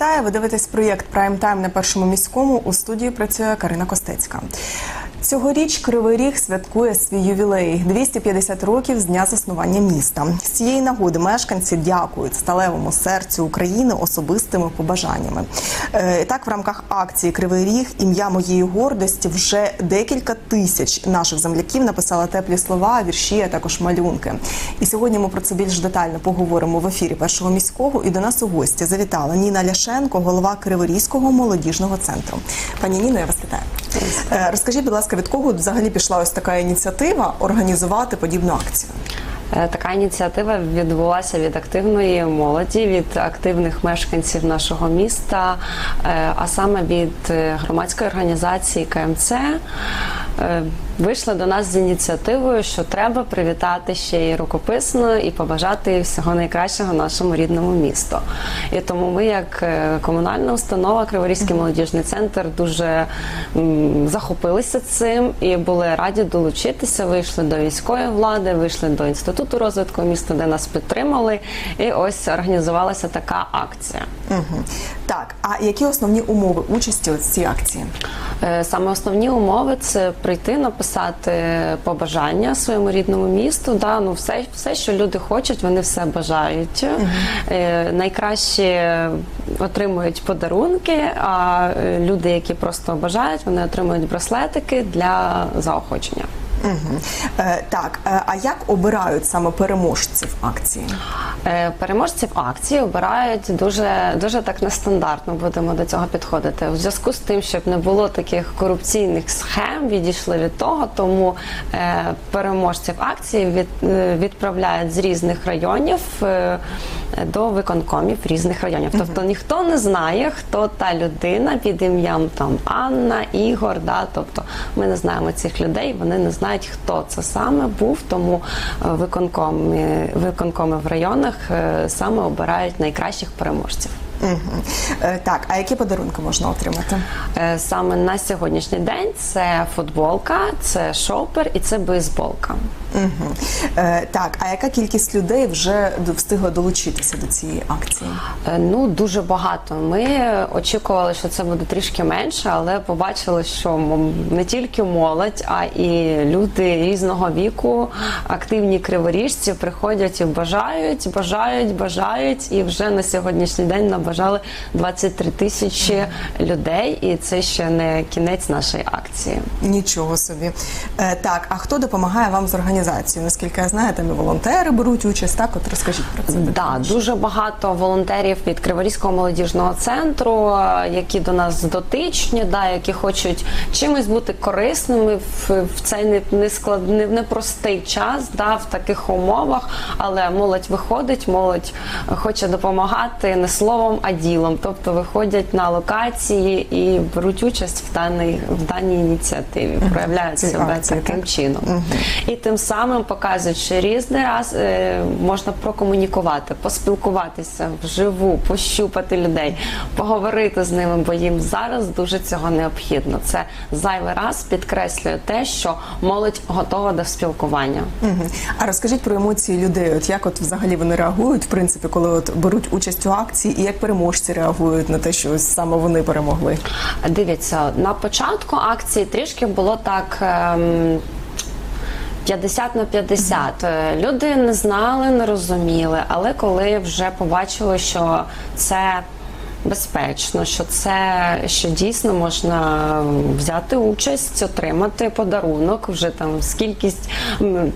вітаю. Ви дивитесь проєкт Прайм Тайм на першому міському. У студії працює Карина Костецька. Цьогоріч Кривий Ріг святкує свій ювілей 250 років з дня заснування міста. З цієї нагоди мешканці дякують сталевому серцю України особистими побажаннями. Е, Так, в рамках акції Кривий Ріг ім'я моєї гордості вже декілька тисяч наших земляків написали теплі слова, вірші, а також малюнки. І сьогодні ми про це більш детально поговоримо в ефірі першого міського. І до нас у гості завітала Ніна Ляшенко, голова Криворізького молодіжного центру. Пані Ніно, я вас вітаю. Е, Розкажіть, будь ласка, від кого взагалі пішла ось така ініціатива організувати подібну акцію? Е, Така ініціатива відбулася від активної молоді, від активних мешканців нашого міста, е, а саме від громадської організації КМЦ. Вийшли до нас з ініціативою, що треба привітати ще й рукописно і побажати всього найкращого нашому рідному місту. І тому ми, як е, комунальна установа, Криворізький молодіжний центр, дуже м, захопилися цим і були раді долучитися. Вийшли до військової влади, вийшли до інституту розвитку міста, де нас підтримали. І ось організувалася така акція. Угу. Так, а які основні умови участі у цій акції? Е, Саме основні умови це прийти, написати побажання своєму рідному місту. Да, ну все, все, що люди хочуть, вони все бажають. Е, Найкраще отримують подарунки, а люди, які просто бажають, вони отримують браслетики для заохочення. Е, так, е, а як обирають саме переможців акції? Е, Переможців акції обирають дуже дуже так нестандартно. Будемо до цього підходити. У зв'язку з тим, щоб не було таких корупційних схем, відійшли від того. Тому переможців акції від, відправляють з різних районів до виконкомів різних районів. Тобто ніхто не знає, хто та людина під ім'ям там Анна, Ігор. Да? Тобто ми не знаємо цих людей, вони не знають, хто це саме був. Тому е, виконкоми, виконкоми в районах е, саме обирають найкращих переможців. Угу. Е, так, а які подарунки можна отримати? Е, Саме на сьогоднішній день це футболка, це шопер і це бейсболка. Угу. Так, а яка кількість людей вже встигла долучитися до цієї акції? Ну дуже багато. Ми очікували, що це буде трішки менше, але побачили, що не тільки молодь, а і люди різного віку, активні криворіжці приходять і бажають, бажають, бажають. І вже на сьогоднішній день набажали 23 тисячі людей. І це ще не кінець нашої акції. Нічого собі. Е, так, а хто допомагає вам з організацією? Наскільки я знаю, там і волонтери беруть участь. Так, от розкажіть про це. Да, дуже багато волонтерів від Криворізького молодіжного центру, е, які до нас дотичні, да, які хочуть чимось бути корисними в, в цей не- нескладний, непростий час, да, в таких умовах. Але молодь виходить, молодь хоче допомагати не словом, а ділом. Тобто виходять на локації і беруть участь в даній, в даній ініціативі, проявляють себе акції, таким так? чином. І тим самим показують, що різний раз е, можна прокомунікувати, поспілкуватися вживу, пощупати людей, поговорити з ними, бо їм зараз дуже цього необхідно. Це зайвий раз підкреслює те, що молодь готова до спілкування. Угу. А розкажіть про емоції людей. От як от взагалі вони реагують, в принципі, коли от беруть участь у акції, і як переможці реагують на те, що ось саме вони перемогли? Дивіться, на початку акції трішки було так. ем, 50 на 50. Е, Люди не знали, не розуміли, але коли вже побачили, що це безпечно, що це що дійсно можна взяти участь, отримати подарунок. Вже там скількість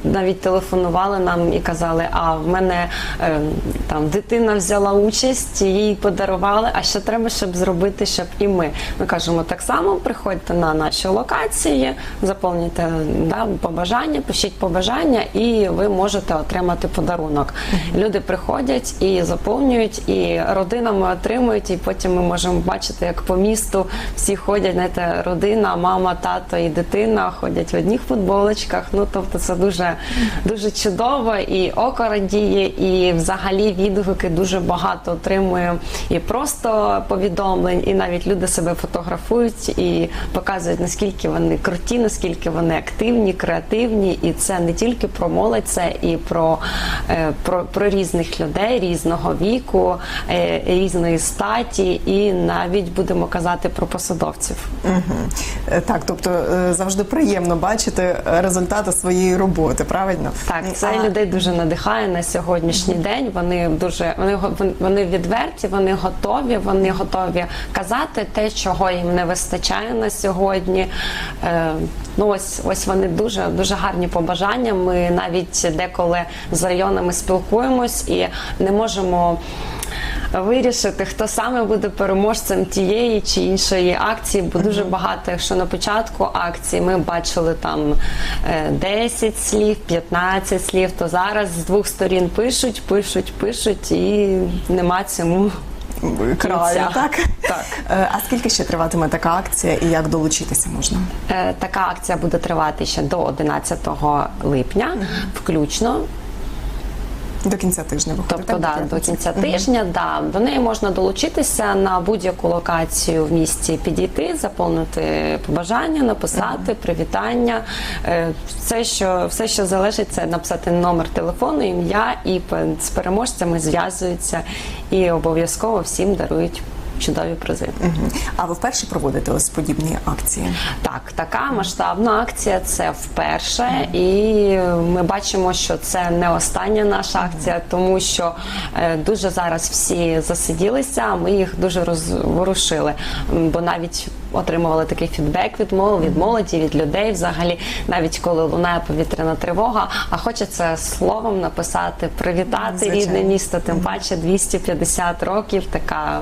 навіть телефонували нам і казали, а в мене е, там дитина взяла участь, їй подарували. А що треба, щоб зробити, щоб і ми. Ми кажемо так само, приходьте на наші локації, заповнюйте да, побажання, пишіть побажання, і ви можете отримати подарунок. Люди приходять і заповнюють, і родинами отримують, і потім ми можемо бачити, як по місту всі ходять, знаєте, родина, мама, тато і дитина ходять в одних футболочках. Ну тобто це дуже дуже чудово, і око радіє, і взагалі відгуки дуже багато отримує і просто повідомлень, і навіть люди себе фотографують і показують наскільки вони круті, наскільки вони активні, креативні, і це не тільки про молодь, це і про, е, про, про різних людей різного віку, е, різної статі. Святі, і навіть будемо казати про посадовців. Е, Так, тобто е, завжди приємно бачити результати своєї роботи, правильно? Так, це А- людей дуже надихає на сьогоднішній день. Вони дуже вони вони відверті, вони готові. Вони готові казати те, чого їм не вистачає на сьогодні. Е, ну ось ось вони дуже дуже гарні побажання. Ми навіть деколи з районами спілкуємось і не можемо. Вирішити, хто саме буде переможцем тієї чи іншої акції, бо дуже багато, якщо на початку акції ми бачили там е, 10 слів, 15 слів, то зараз з двох сторін пишуть, пишуть, пишуть, і нема цьому краю, так? Так. Е, А скільки ще триватиме така акція і як долучитися можна? Е, Така акція буде тривати ще до 11 липня, включно. До кінця тижня виходить. Тобто, так, да, до кінця тижня, да, до неї можна долучитися на будь-яку локацію в місті, підійти, заповнити побажання, написати привітання. Е, Все, що все, що залежить, це написати номер телефону, ім'я, і з переможцями зв'язуються і обов'язково всім дарують чудові призи. А ви вперше проводите ось подібні акції? Так, така масштабна акція це вперше, і ми бачимо, що це не остання наша акція, тому що е, дуже зараз всі засиділися. Ми їх дуже розворушили, бо навіть отримували такий фідбек від молоді, від молоді, від людей. Взагалі, навіть коли лунає повітряна тривога, а хочеться словом написати, привітати Звичайно. рідне місто. Тим паче 250 років. Така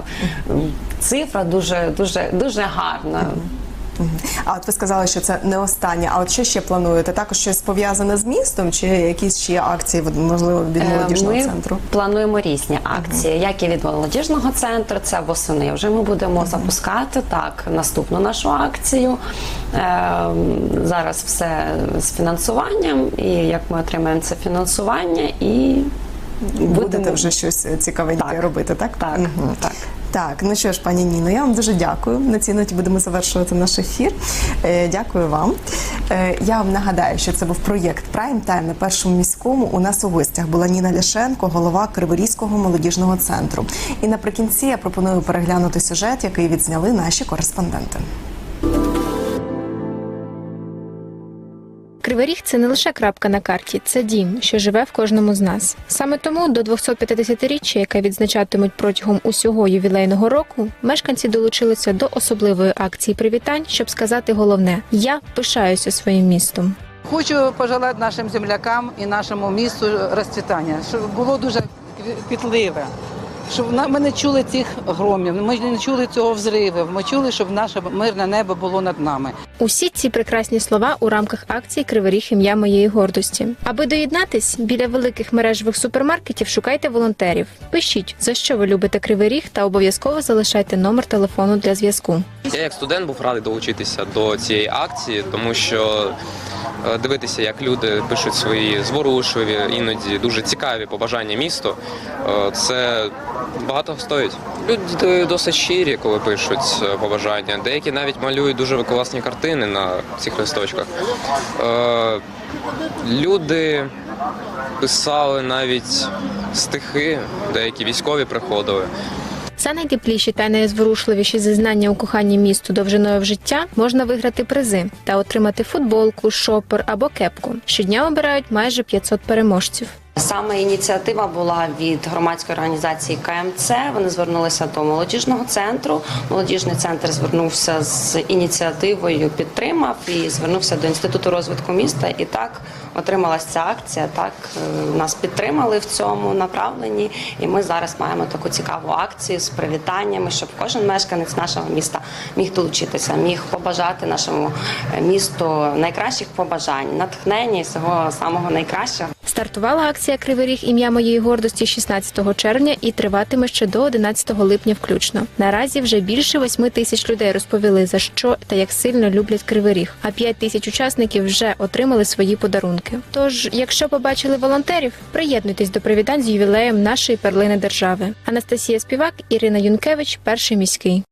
цифра дуже дуже дуже гарна. А от ви сказали, що це не останнє. А от що ще плануєте? Також щось пов'язане з містом, чи якісь ще акції, можливо, від Е, молодіжного Ми центру? плануємо різні акції, як і від молодіжного центру. Це восени. Вже ми будемо запускати так наступну нашу акцію. Е, Зараз все з фінансуванням, і як ми отримаємо це фінансування, і Будете вже щось цікавеньке Так. робити, так? Так, Мгм. так. Так, ну що ж, пані Ніно, я вам дуже дякую. На цій ноті будемо завершувати наш ефір. Е, дякую вам. Е, я вам нагадаю, що це був проєкт Прайм Тайм на першому міському. У нас у гостях була Ніна Ляшенко, голова Криворізького молодіжного центру. І наприкінці я пропоную переглянути сюжет, який відзняли наші кореспонденти. Кривий Ріг – це не лише крапка на карті, це дім, що живе в кожному з нас. Саме тому до 250-річчя, яке відзначатимуть протягом усього ювілейного року, мешканці долучилися до особливої акції привітань, щоб сказати головне: я пишаюся своїм містом. Хочу пожелати нашим землякам і нашому місту розцвітання, щоб було дуже квітливе, щоб ми не чули цих громів, ми не чули цього взриву, ми чули, щоб наше мирне небо було над нами. Усі ці прекрасні слова у рамках акції Кривий ім'я моєї гордості. Аби доєднатись біля великих мережевих супермаркетів, шукайте волонтерів. Пишіть за що ви любите Кривий Ріг та обов'язково залишайте номер телефону для зв'язку. Я як студент був радий долучитися до цієї акції, тому що е, дивитися, як люди пишуть свої зворушливі, іноді дуже цікаві побажання місту, е, це багато стоїть. Люди досить щирі, коли пишуть е, побажання. Деякі навіть малюють дуже класні картини на цих листочках. Е, Люди писали навіть стихи, деякі військові приходили. За найтепліші та найзворушливіші зізнання у коханні місту довжиною в життя можна виграти призи та отримати футболку, шопер або кепку. Щодня обирають майже 500 переможців. Саме ініціатива була від громадської організації КМЦ. Вони звернулися до молодіжного центру. Молодіжний центр звернувся з ініціативою, підтримав і звернувся до інституту розвитку міста. І так отрималася ця акція. Так е, нас підтримали в цьому направленні. І ми зараз маємо таку цікаву акцію з привітаннями, щоб кожен мешканець нашого міста міг долучитися, міг побажати нашому е, місту найкращих побажань, натхнення і всього самого найкращого. Стартувала акція Кривий Ріг ім'я моєї гордості 16 червня і триватиме ще до 11 липня включно. Наразі вже більше 8 тисяч людей розповіли за що та як сильно люблять Кривий Ріг, а 5 тисяч учасників вже отримали свої подарунки. Тож, якщо побачили волонтерів, приєднуйтесь до привітань з ювілеєм нашої перлини держави. Анастасія Співак, Ірина Юнкевич, перший міський.